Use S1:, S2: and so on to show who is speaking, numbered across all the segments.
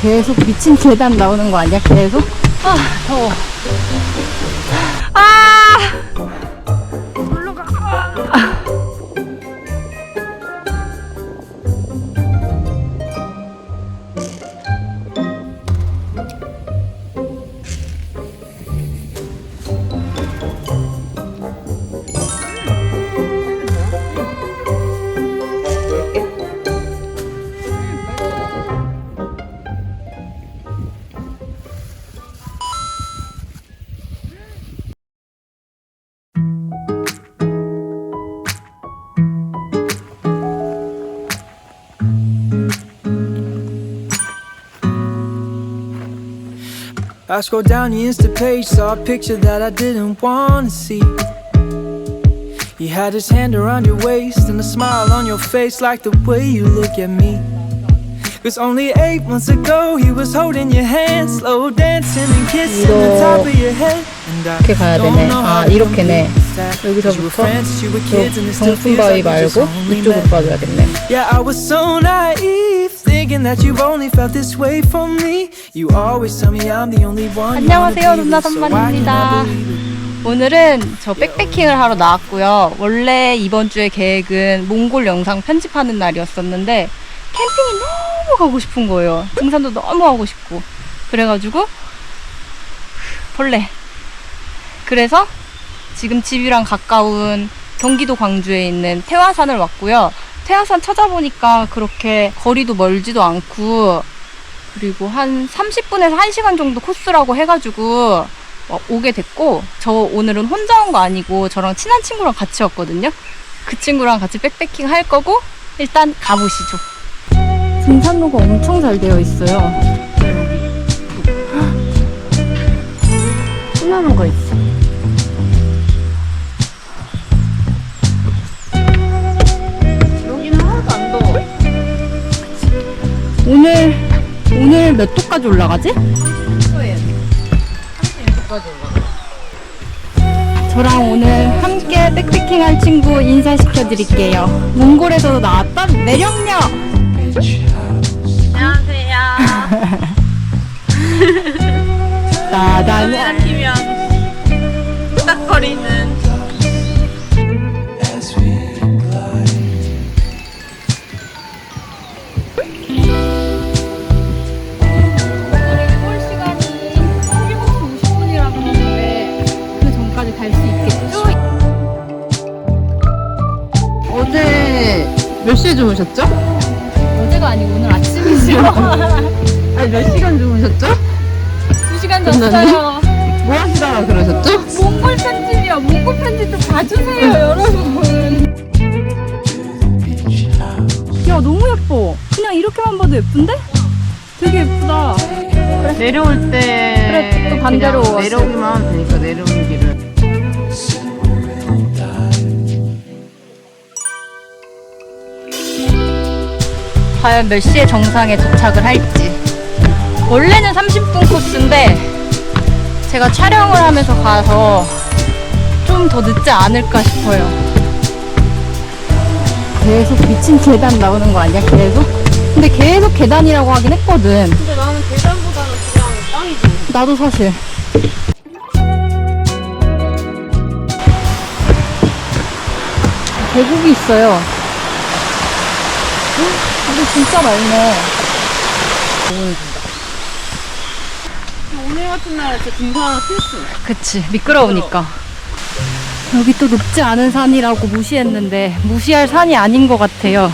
S1: 계속 미친 계단 나오는 거 아니야? 계속? 아, 더워.
S2: I scrolled down your Insta page, saw a picture that I didn't wanna see. You had his hand around your waist and a smile on your face, like the way you look at me. Cause only eight months ago, he was holding your hand, slow dancing and kissing the top of your head. And I
S1: 이렇게 가야
S2: don't
S1: 되네.
S2: know
S1: 아,
S2: how you
S1: 이렇게네.
S2: made that. 'Cause you were
S1: 여기서부터
S2: friends since you were kids and it still feels
S1: 정품바위
S2: like we just
S1: 말고
S2: only
S1: 이쪽으로
S2: met.
S1: 빠져야겠네.
S2: Yeah, I was so naive, Thinking that you've only felt this way for me. You always tell me I'm the only one. you wanna
S1: 안녕하세요,
S2: be
S1: 누나 선반입니다.
S2: I believe it?
S1: 오늘은 저 백패킹을 하러 나왔고요. 원래 이번 주에 계획은 몽골 영상 편집하는 날이었었는데 캠핑이 너무 가고 싶은 거예요. 등산도 너무 하고 싶고. 그래가지고 벌레. 그래서 지금 집이랑 가까운 경기도 광주에 있는 태화산을 왔고요. 태화산 찾아보니까 그렇게 거리도 멀지도 않고 그리고 한 30분에서 1시간 정도 코스라고 해가지고 어, 오게 됐고 저 오늘은 혼자 온 거 아니고 저랑 친한 친구랑 같이 왔거든요. 그 친구랑 같이 백패킹 할 거고 일단 가보시죠. 등산로가 엄청 잘 되어 있어요. 수많은 거 있어. 오늘 오늘 몇 도까지 올라가지?
S3: 거예요. 36도까지 올라가.
S1: 저랑 오늘 함께 백패킹 할 친구 인사시켜 드릴게요. 몽골에서도 나왔던 매력녀.
S3: 안녕하세요.
S1: 나다는 이렇게만 봐도 예쁜데? 되게 예쁘다.
S3: 내려올 때
S1: 그래, 또 반대로
S3: 그냥
S1: 왔어요.
S3: 내려오기만 하면 되니까 내려오는 길은
S1: 과연 몇 시에 정상에 도착을 할지. 원래는 30분 코스인데 제가 촬영을 하면서 가서 좀 더 늦지 않을까 싶어요. 계속 미친 계단 나오는 거 아니야? 계속? 근데 계속 계단이라고 하긴 했거든.
S3: 근데 나는 계단보다는 그냥 땅이지
S1: 나도 사실. 계곡이 있어요. 근데 진짜 맑네.
S3: 오늘 같은 날에 진짜 등산 필수
S1: 그치 미끄러우니까 여기 또 높지 않은 산이라고 무시했는데 무시할 산이 아닌 것 같아요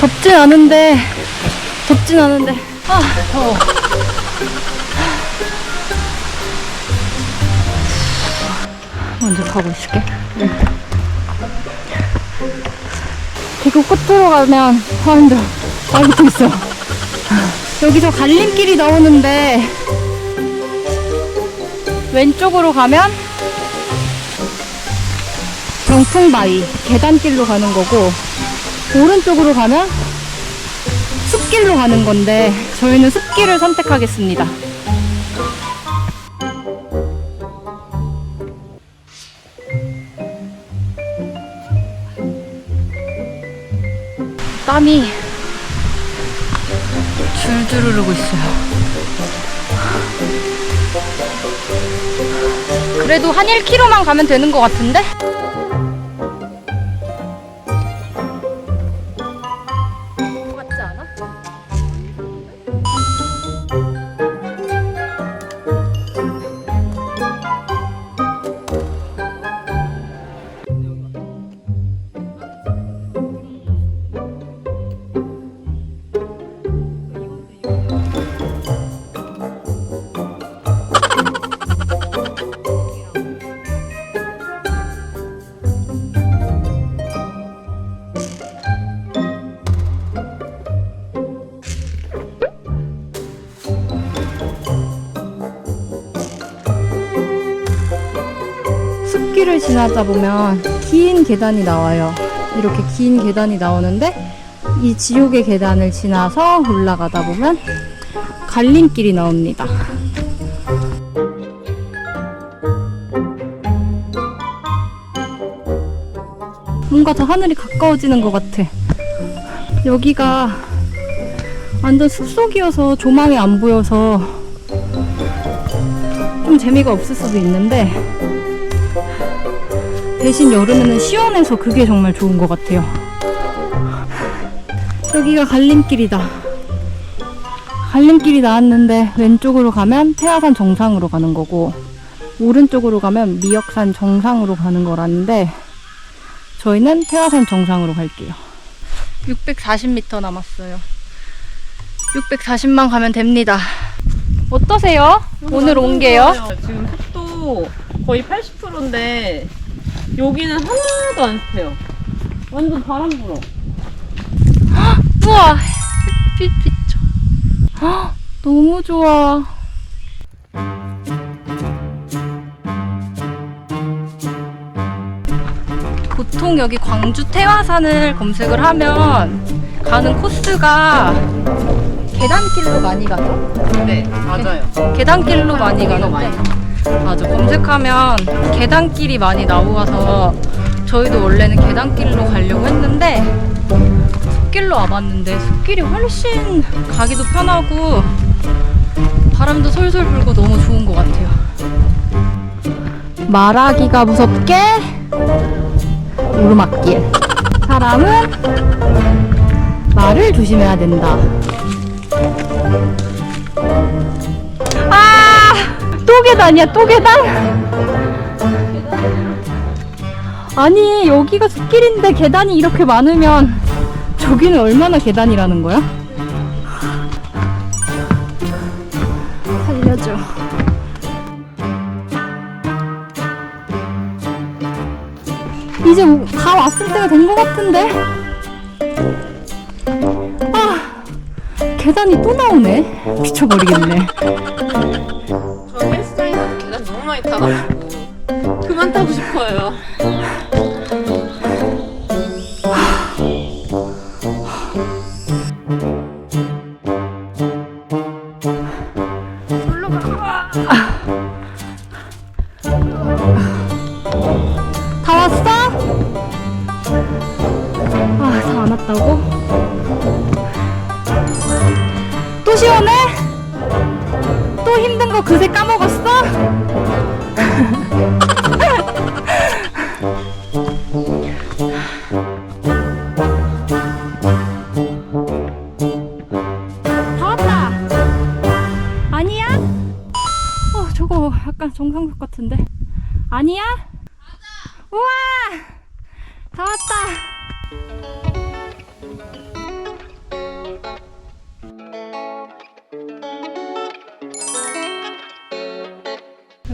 S1: 덥진 않은데 덥진 않은데. 아 더워. 먼저 가고 있을게. 계곡 끝으로 가면 아 힘들어 말부터 있어. 여기서 갈림길이 나오는데 왼쪽으로 가면 병풍바위 계단길로 가는 거고 오른쪽으로 가면 숲길로 가는 건데 저희는 숲길을 선택하겠습니다. 땀이 줄줄 흐르고 있어요. 그래도 한 1km만 가면 되는 것 같은데? 지나다 보면 긴 계단이 나와요. 이렇게 긴 계단이 나오는데 이 지옥의 계단을 지나서 올라가다 보면 갈림길이 나옵니다. 뭔가 더 하늘이 가까워지는 것 같아. 여기가 완전 숲속이어서 조망이 안 보여서 좀 재미가 없을 수도 있는데 대신 여름에는 시원해서 그게 정말 좋은 것 같아요. 여기가 갈림길이다. 갈림길이 나왔는데 왼쪽으로 가면 태화산 정상으로 가는 거고 오른쪽으로 가면 미역산 정상으로 가는 거라는데 저희는 태화산 정상으로 갈게요. 640m 남았어요. 640만 가면 됩니다. 어떠세요? 오늘 온 게요?
S3: 지금 속도 거의 80%인데 여기는 하나도 안 습해요. 완전 바람 불어.
S1: 우와 햇빛 비쳐 헉, 너무 좋아 보통 여기 광주 태화산을 검색을 하면 가는 코스가 계단길로 많이 가죠?
S3: 네, 맞아요.
S1: 계단길로 많이 가는데 맞아. 검색하면 계단길이 많이 나와서 저희도 원래는 계단길로 가려고 했는데 숲길로 와봤는데 숲길이 훨씬 가기도 편하고 바람도 솔솔 불고 너무 좋은 것 같아요. 말하기가 무섭게 오르막길. 사람은 말을 조심해야 된다 또 계단이야, 또 계단? 아니, 여기가 숲길인데 계단이 이렇게 많으면 저기는 얼마나 계단이라는 거야? 살려줘. 이제 오- 다 왔을 때가 된 것 같은데? 아, 계단이 또 나오네. 미쳐버리겠네.
S3: 너무 많이 타가지고 그만 타고 싶어요.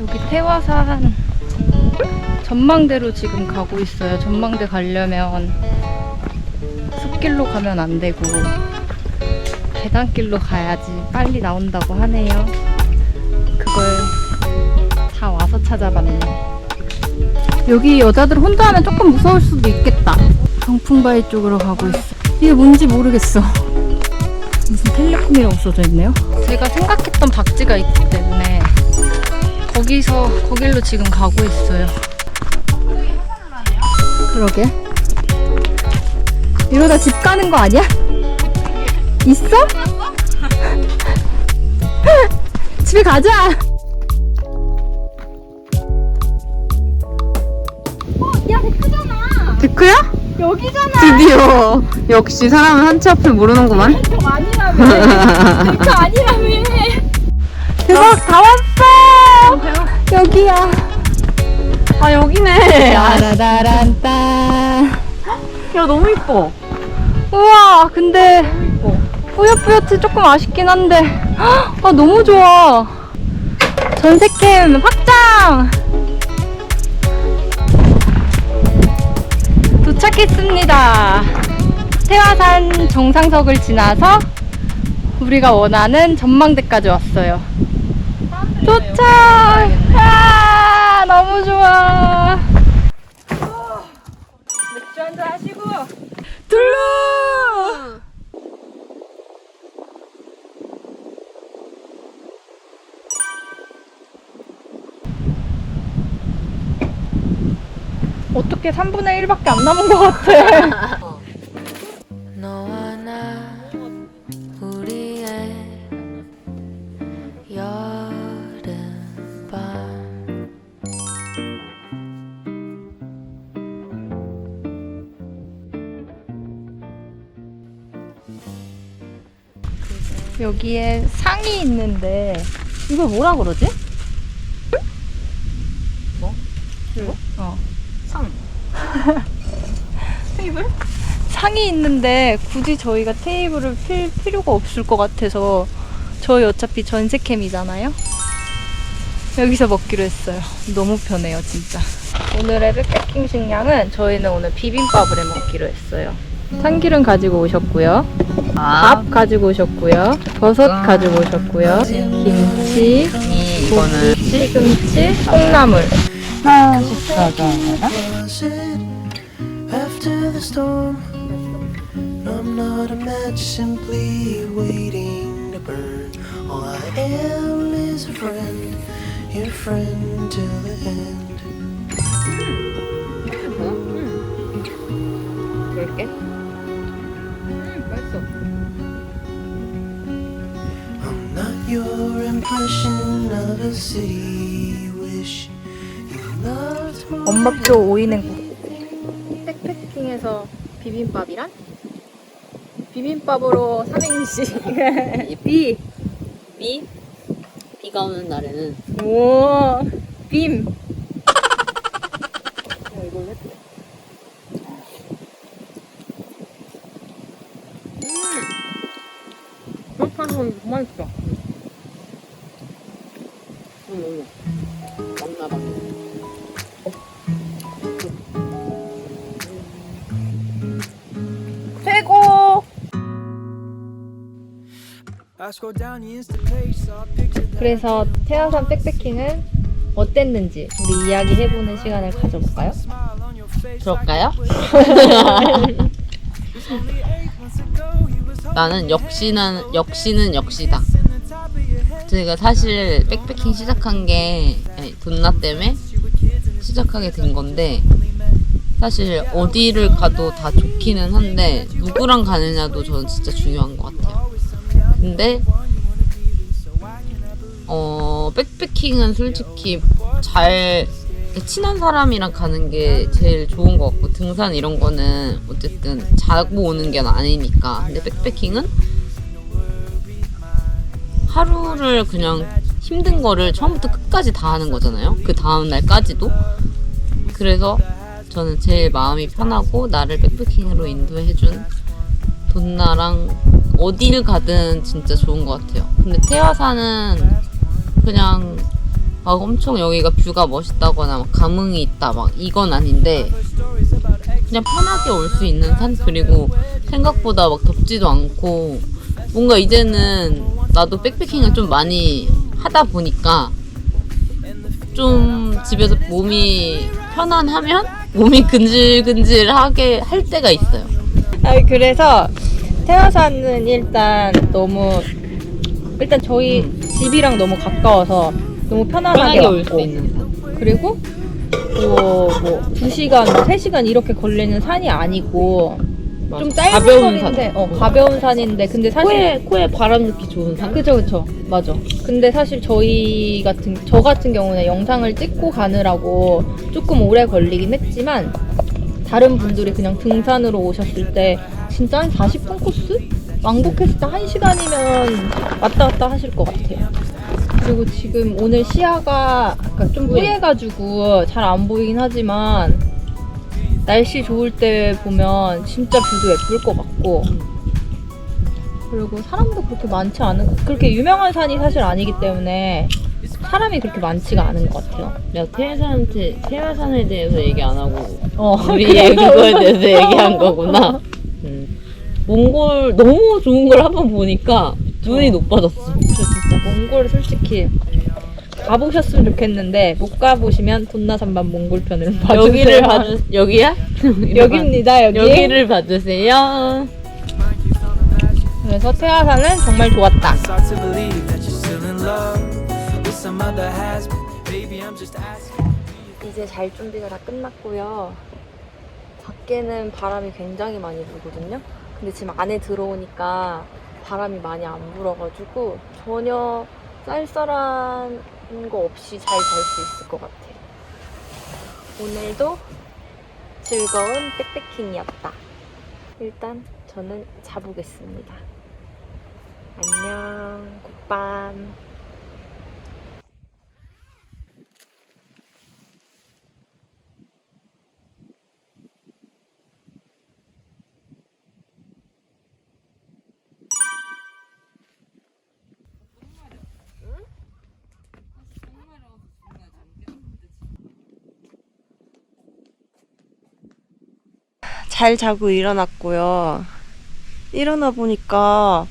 S1: 여기 태화산 전망대로 지금 가고 있어요. 전망대 가려면 숲길로 가면 안 되고 계단길로 가야지 빨리 나온다고 하네요. 그걸 다 와서 찾아봤네. 여기 여자들 혼자 하면 조금 무서울 수도 있겠다. 경풍바위 쪽으로 가고 있어. 이게 뭔지 모르겠어. 무슨 텔레콤이라고 써져 있네요. 제가 생각했던 박쥐가 때문에 거기서 거길로 지금 가고 있어요. 그러게. 이러다 집 가는 거 아니야? 있어? 집에 가자. 어, 야, 데크잖아.
S3: 데크야?
S1: 여기잖아.
S3: 드디어 역시 사람은 한 치 앞을 모르는구만.
S1: 데크 아니라며. 데크 아니라며. 대박, 다 왔어. 여기야.
S3: 아 여기네.
S1: 따라다란따.
S3: 야 너무 이뻐.
S1: 우와, 근데 뿌옇뿌옇해 조금 아쉽긴 한데. 아, 너무 좋아. 전세캠 확장! 도착했습니다. 태화산 정상석을 지나서 우리가 원하는 전망대까지 왔어요. 도착! 아, 너무 좋아. 맥주 한잔 하시고 둘러! 어떻게 3분의 1밖에 안 남은 것 같아. 여기에 상이 있는데 이걸 뭐라 그러지? 뭐? 이거? 어.
S3: 상. 테이블?
S1: 상이 있는데 굳이 저희가 테이블을 필 필요가 없을 것 같아서 저희 어차피 전세캠이잖아요. 여기서 먹기로 했어요. 너무 편해요, 진짜. 오늘의 백패킹 식량은 저희는 오늘 비빔밥을 해 먹기로 했어요. 참기름 가지고 오셨고요. 밥 가지고 오셨고요. 버섯 가지고 오셨고요. 김치,
S3: 이거는
S1: 시금치, 콩나물.
S2: Was it after the storm? I'm not a match, simply waiting to burn. All I am is a friend, your friend till the end.
S3: 그럴게.
S1: 엄마표 오이냉국. 백패킹에서 비빔밥이란? 비빔밥으로 삼행시. 비.
S3: 비 비가 오는 날에는
S1: 오. 빔.
S3: 맞나 봐.
S1: 최고. 그래서 태화산 백패킹은 어땠는지 우리 이야기해보는 시간을 가져볼까요?
S3: 그럴까요? 나는 역시는 역시는 역시다. 제가 사실 백패킹 시작한 게 아니, 돈나 때문에 시작하게 된 건데 사실 어디를 가도 다 좋기는 한데 누구랑 가느냐도 저는 진짜 중요한 것 같아요. 근데 어 백패킹은 솔직히 잘 친한 사람이랑 가는 게 제일 좋은 것 같고 등산 이런 거는 어쨌든 자고 오는 게 아니니까 근데 백패킹은 하루를 그냥 힘든 거를 처음부터 끝까지 다 하는 거잖아요. 그 다음 날까지도. 그래서 저는 제일 마음이 편하고 나를 백패킹으로 인도해준 돈나랑 어디를 가든 진짜 좋은 것 같아요. 근데 태화산은 그냥 막 엄청 여기가 뷰가 멋있다거나 막 감흥이 있다 막 이건 아닌데 그냥 편하게 올 수 있는 산 그리고 생각보다 막 덥지도 않고 뭔가 이제는 나도 백패킹을 좀 많이 하다 보니까 좀 집에서 몸이 편안하면 몸이 근질근질하게 할 때가 있어요.
S1: 아 그래서 태화산은 일단 너무 일단 저희 집이랑 너무 가까워서 너무 편안하게
S3: 편하게 올 수
S1: 왔고
S3: 있는 산.
S1: 그리고 뭐, 뭐 2시간, 3시간 이렇게 걸리는 산이 아니고
S3: 맞아.
S4: 좀 짧은
S3: 가벼운
S4: 산인데,
S3: 산.
S4: 어, 가벼운 산인데, 근데 사실
S3: 코에 코에 바람 넣기 좋은 산.
S4: 그쵸 그쵸 맞아 근데 사실 저희 같은 저 같은 경우는 영상을 찍고 가느라고 조금 오래 걸리긴 했지만 다른 분들이 그냥 등산으로 오셨을 때 진짜 한 40분 코스? 왕복했을 때 1시간이면 왔다 갔다 하실 것 같아요 그리고 지금 오늘 시야가 약간 좀 뿌예가지고 잘 안 보이긴 하지만 날씨 좋을 때 보면 진짜 뷰도 예쁠 것 같고 그리고 사람도 그렇게 많지 않은 그렇게 유명한 산이 사실 아니기 때문에 사람이 그렇게 많지가 않은 것 같아요.
S3: 내가 태화산한테 태화산에 대해서 얘기 안 하고
S4: 어,
S3: 우리의
S4: 그래서-
S3: 그거에 대해서 얘기한 거구나. 음. 몽골 너무 좋은 걸 한번 보니까 눈이 높아졌어.
S4: 저 진짜 몽골 솔직히 가보셨으면 좋겠는데 못 가보시면 돈나산반 몽골 편을 봐주세요.
S3: 여기를 봐주 여기야?
S4: 여기입니다 여기.
S3: 여기를 봐주세요.
S4: 그래서 태화산은 정말 좋았다. 이제 잘 준비가 다 끝났고요. 밖에는 바람이 굉장히 많이 불거든요. 근데 지금 안에 들어오니까 바람이 많이 안 불어가지고 전혀 쌀쌀한 거 없이 잘 잘 수 있을 것 같아요. 오늘도 즐거운 백패킹이었다. 일단 저는 자보겠습니다. 안녕, 굿밤.
S5: 잘 자고 일어났고요. 일어나 보니까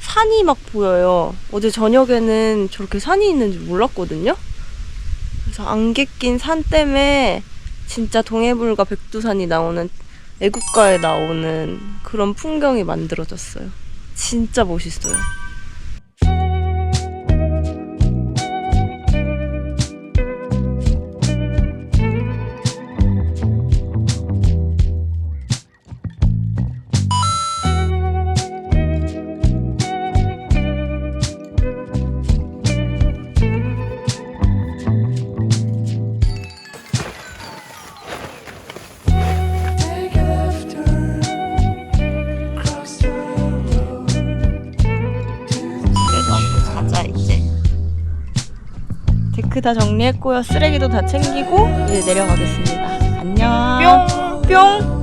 S5: 산이 막 보여요. 어제 저녁에는 저렇게 산이 있는지 몰랐거든요. 그래서 안개 낀 산 때문에 진짜 동해불과 백두산이 나오는 애국가에 나오는 그런 풍경이 만들어졌어요. 진짜 멋있어요. 데크 다 정리했고요. 쓰레기도 다 챙기고 이제 내려가겠습니다. 안녕. 뿅. 뿅.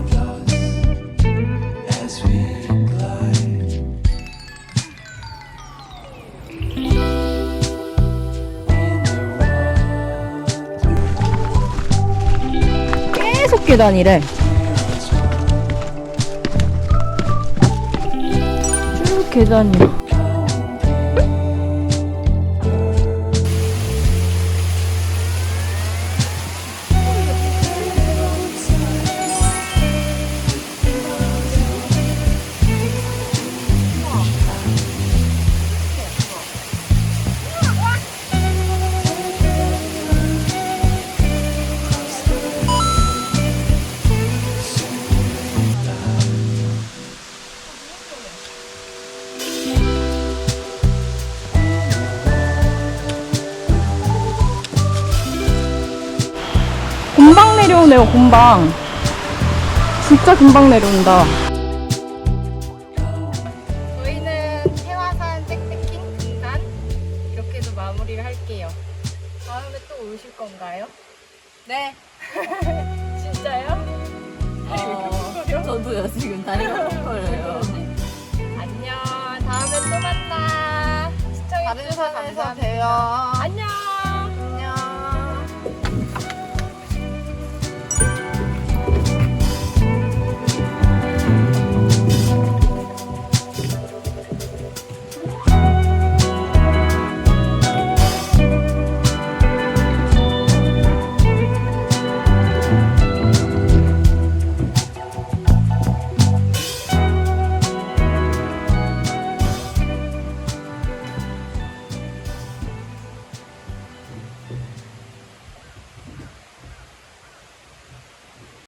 S4: 계속 계단이래. 쭉 계단이. 내려오네요, 금방. 진짜 금방 내려온다. 저희는 태화산 백패킹 등산 이렇게도 마무리를 할게요. 다음에 또 오실 건가요? 네. 진짜요?
S3: 어, 저도요 지금 다리가 펑거려요.
S4: 안녕. 다음에 또 만나. 시청해주셔서 감사합니다.